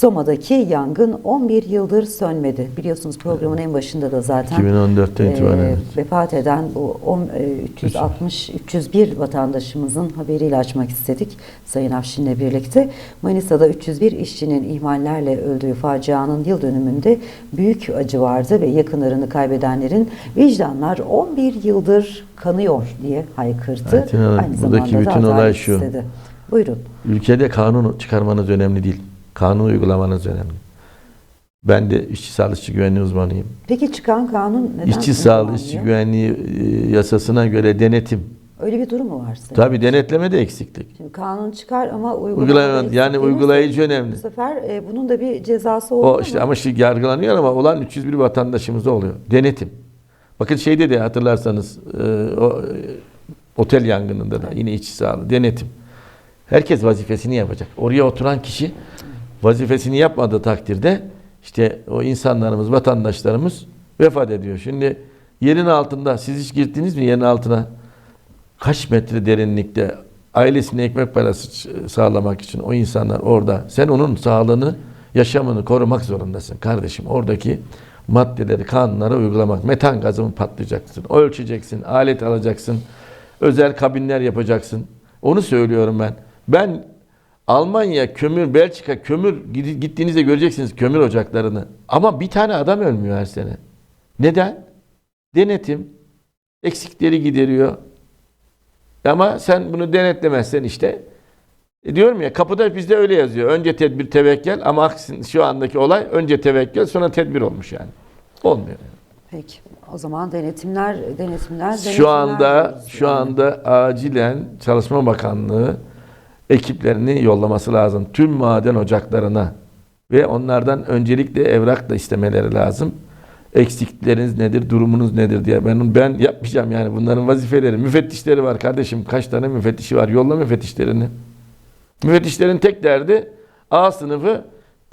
Soma'daki yangın 11 yıldır sönmedi. Biliyorsunuz programın en başında da zaten 2014'ten itibaren, e, evet. vefat eden bu on- e, 360 301 vatandaşımızın haberiyle açmak istedik Sayın Afşin'le birlikte. Manisa'da 301 işçinin ihmallerle öldüğü facianın yıl dönümünde büyük acı vardı ve yakınlarını kaybedenlerin vicdanlar 11 yıldır kanıyor diye haykırdı. Ayten Hanım, buradaki zamanda da bütün olay şu. istedi. Buyurun. Ülkede kanun çıkarmanız önemli değil. Kanun uygulamanız önemli. Ben de işçi sağlığı işçi güvenliği uzmanıyım. Peki çıkan kanun neden işçi sağlığı işçi güvenliği e, yasasına göre denetim. Öyle bir durum mu var? Sayın? Tabi denetleme de eksiklik. Şimdi kanun çıkar ama uygulama yani uygulayıcı önemli. Bu sefer e, bunun da bir cezası oldu O işte ama şimdi yargılanıyor ama olan 301 vatandaşımızda oluyor. Denetim. Bakın şeyde de hatırlarsanız e, o e, otel yangınında da yine işçi sağlığı denetim. Herkes vazifesini yapacak. Oraya oturan kişi vazifesini yapmadığı takdirde işte o insanlarımız, vatandaşlarımız vefat ediyor. Şimdi yerin altında siz hiç girdiniz mi yerin altına? Kaç metre derinlikte ailesine ekmek parası sağlamak için o insanlar orada. Sen onun sağlığını, yaşamını korumak zorundasın kardeşim. Oradaki maddeleri, kanunları uygulamak. Metan gazı mı patlayacaksın? Ölçeceksin, alet alacaksın. Özel kabinler yapacaksın. Onu söylüyorum ben. Ben Almanya kömür, Belçika kömür gittiğinizde göreceksiniz kömür ocaklarını. Ama bir tane adam ölmüyor her sene. Neden? Denetim eksikleri gideriyor. Ama sen bunu denetlemezsen işte e diyorum ya kapıda bizde öyle yazıyor. Önce tedbir tevekkül ama aksine şu andaki olay önce tevekkül sonra tedbir olmuş yani. Olmuyor. Peki. O zaman denetimler, denetimler, Şu denetimler anda diyoruz şu yani. anda acilen Çalışma Bakanlığı ekiplerini yollaması lazım tüm maden ocaklarına ve onlardan öncelikle evrak da istemeleri lazım. Eksiklikleriniz nedir, durumunuz nedir diye. Ben ben yapmayacağım yani bunların vazifeleri. Müfettişleri var kardeşim. Kaç tane müfettişi var? Yolla müfettişlerini. Müfettişlerin tek derdi A sınıfı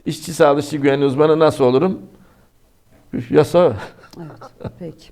işçi sağlığı işçi güvenliği uzmanı nasıl olurum? Yasa. Evet, peki.